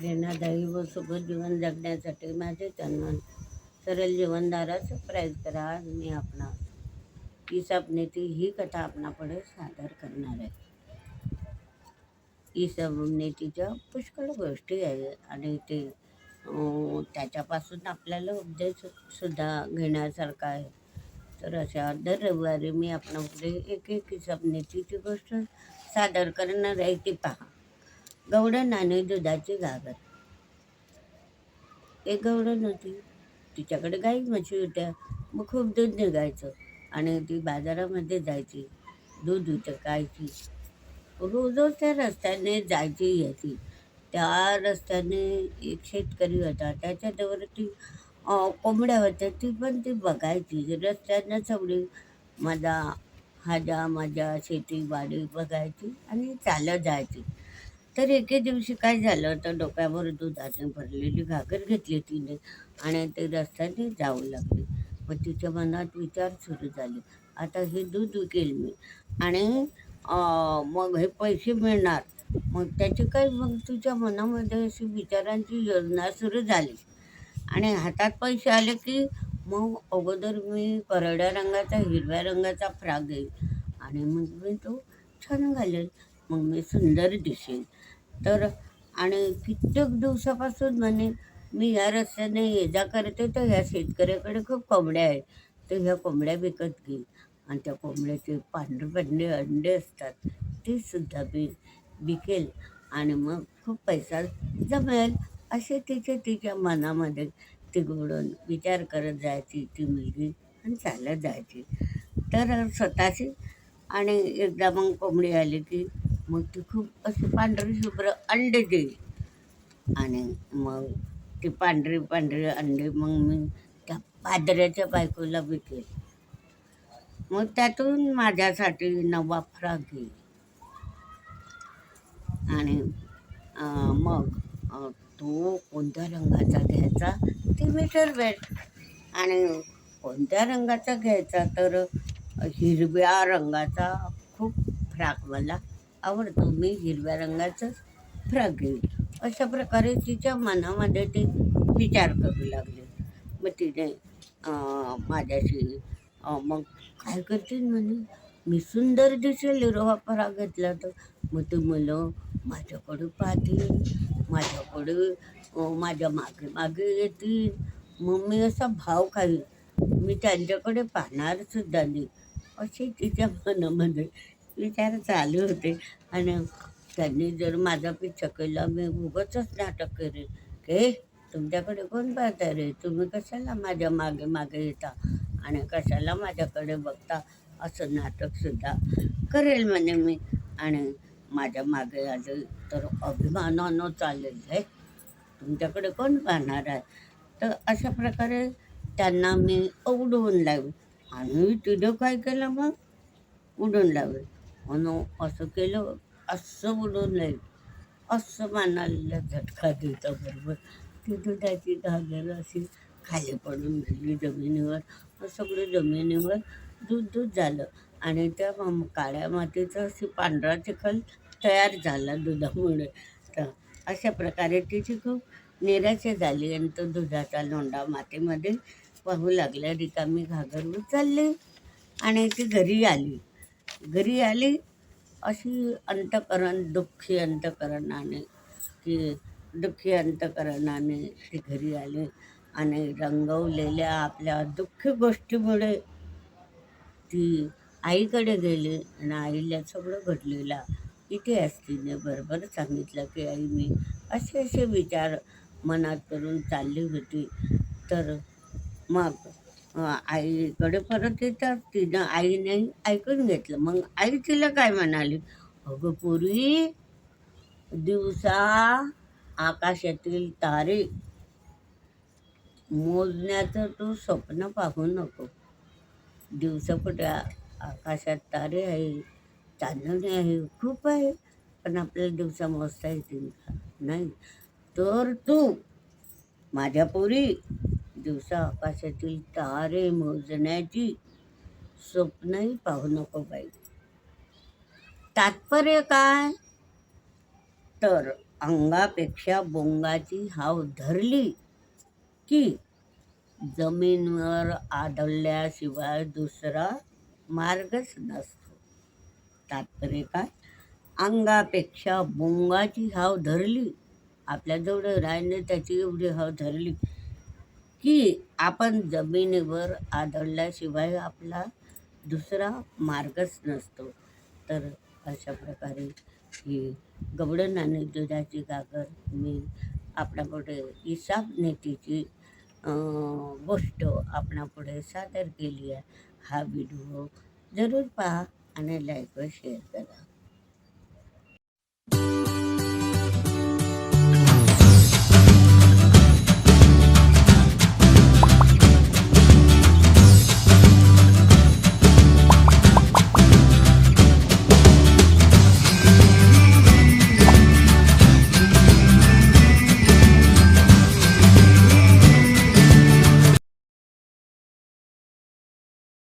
प्रेरणादायी व सुखद जीवन जगण्यासाठी माझे जन्म सरळ जीवनदाराचं प्रयत्न करा आज मी आपणा. ही नेती ही कथा आपणापुढे सादर करणार आहे. ही नेतीच्या पुष्कळ गोष्टी आहे आणि ते त्याच्यापासून आपल्याला उपदेश सुद्धा घेण्यासारखा आहे. तर अशा दर रविवारी मी आपणापुढे एक एक स्वप्नेतीची गोष्ट सादर करणार आहे ती पहा. गवडण आणि दुधाची गागर एक गवडण होती तिच्याकडे गाई म्हशी होत्या. मग खूप दूध निघायचं आणि ती बाजारामध्ये जायची. दूध काढायची रोज त्या रस्त्याने जायची यायची. त्या रस्त्याने एक शेतकरी होता. त्याच्याजवळ ती कोंबड्या होत्या. ती पण ती बघायची. रस्त्यानं सगळी माझा हाजा माझ्या शेती वाडी बघायची आणि चालत जायची. तर एके दिवशी काय झालं तर डोक्यावर दुधाने भरलेली घागर घेतली तिने आणि ते रस्त्याने जाऊ लागली. मग तिच्या मनात विचार सुरू झाले. आता हे दूध विकेल मी आणि मग हे पैसे मिळणार. मग त्याची काय मग तुझ्या मनामध्ये अशी विचारांची योजना सुरू झाली. आणि हातात पैसे आले की मग अगोदर मी करड्या रंगाचा हिरव्या रंगाचा फ्राक घेईल आणि मग मी तो छान घालेल. मग मी सुंदर दिसेल तर आणि कित्येक दिवसापासून म्हणे मी या रस्त्याने ये जा करते तर ह्या शेतकऱ्याकडे खूप कोंबड्या आहेत. तर ह्या कोंबड्या विकत घेईल आणि त्या कोंबड्याचे पांढरे पांढरे अंडे असतात ते सुद्धा मी विकेल. आणि मग खूप पैसा जमेल. असे तिचे तिच्या मनामध्ये ती विचार करत जायची ती मुलगी आणि चालत जायची. तर स्वतःची आणि एकदा मग कोंबडी आली की मग ती खूप अशी पांढरी शुभ्र अंडे देईल आणि मग ती पांढरी पांढरी अंडे मग मी त्या पादऱ्याच्या बायकोला विकेल मग त्यातून माझ्यासाठी नवा फ्रॉक घेईल आणि मग तो कोणत्या रंगाचा घ्यायचा ते मी ठरवेल. आणि कोणत्या रंगाचा घ्यायचा तर हिरव्या रंगाचा खूप फ्रॉक मला आवडतो मी हिरव्या रंगाचं फ्रॉक घेईल अशा प्रकारे तिच्या मनामध्ये ती विचार करू लागली. मग तिने माझ्याशी मग काय करतील म्हणे? मी सुंदर दिसेल रोहा परा घेतला तर. मग ते मुलं माझ्याकडे पाहतील माझ्याकडे माझ्या मागे मागे येतील. मग मी असा भाव खाईल. मी त्यांच्याकडे पाहणार सुद्धा नाही. असे तिच्या मनामध्ये विचार चालू होते. आणि त्यांनी जर माझा पिच्छा केला मी उगाचच नाटक करेन के? तुमच्याकडे कोण पाहता रे? तुम्ही कशाला माझ्या मागे मागे येता? आणि कशाला माझ्याकडे बघता? असं नाटकसुद्धा करेल म्हणे मी. आणि माझ्या मागे आले तर अभिमानानं चालेल हे. तुमच्याकडे कोण पाहणार आहे? तर अशा प्रकारे त्यांना मी उडवून लावेल आणि तिथं काय केलं मग? उडून लावेल म्हणून असं केलं असं उडून नाही असं मानाला झटका देता बरोबर. ती दुधाची घागर अशी खाली पडून गेली जमिनीवर. सगळं जमिनीवर दूध दूध झालं. आणि त्या काळ्या मातीचा अशी पांढरा चिखल तयार झाला दुधामुळे. तर अशा प्रकारे तिची खूप निराशा झाली आणि तो दुधाचा लोंडा मातीमध्ये पाहू लागला. रिकामी घागर उचलली आणि ती घरी आली. घरी आली अशी अंतकरण दुःखी अंतकरणाने की दुःखी अंतकरणाने ती घरी आली आणि रंगवलेल्या आपल्या दुःखी गोष्टीमुळे ती आईकडे गेली आणि आईला सगळं घडलेला इतिहास तिने बरोबर सांगितलं की आई मी असे असे विचार मनात करून चालली होती. तर मग आईकडे परत येतात. तिनं आईने ऐकून घेतलं. मग आई तिला काय म्हणाली? अगं पूर्वी दिवसा आकाशातील तारे मोजण्याचं तू स्वप्न पाहू नको. दिवसा कुठे आकाशात तारे आहे चांदणे आहे खूप आहे पण आपल्याला दिवसा मोजता येतील का? नाही. तर तू माझ्या पोरी दिवसा आकाशातील तारे मोजण्याची स्वप्नही पाहू नको बाई. तात्पर्य काय? तर अंगापेक्षा बोंगाची हाव धरली की जमीनवर आदळल्याशिवाय दुसरा मार्गच नसतो. तात्पर्य काय? अंगापेक्षा बोंगाची हाव धरली. आपल्याजवळ जेवढं त्याची एवढी हाव धरली. की आपण जमिनीवर आदळल्याशिवाय आपला दुसरा मार्गच नसतो. तर अशा प्रकारे ही गवळण आणि दुधाची गागर मी आपणापुढे इसाब नेतीची गोष्ट आपणापुढे सादर केली आहे. हा व्हिडिओ जरूर पहा आणि लाईक व शेअर करा.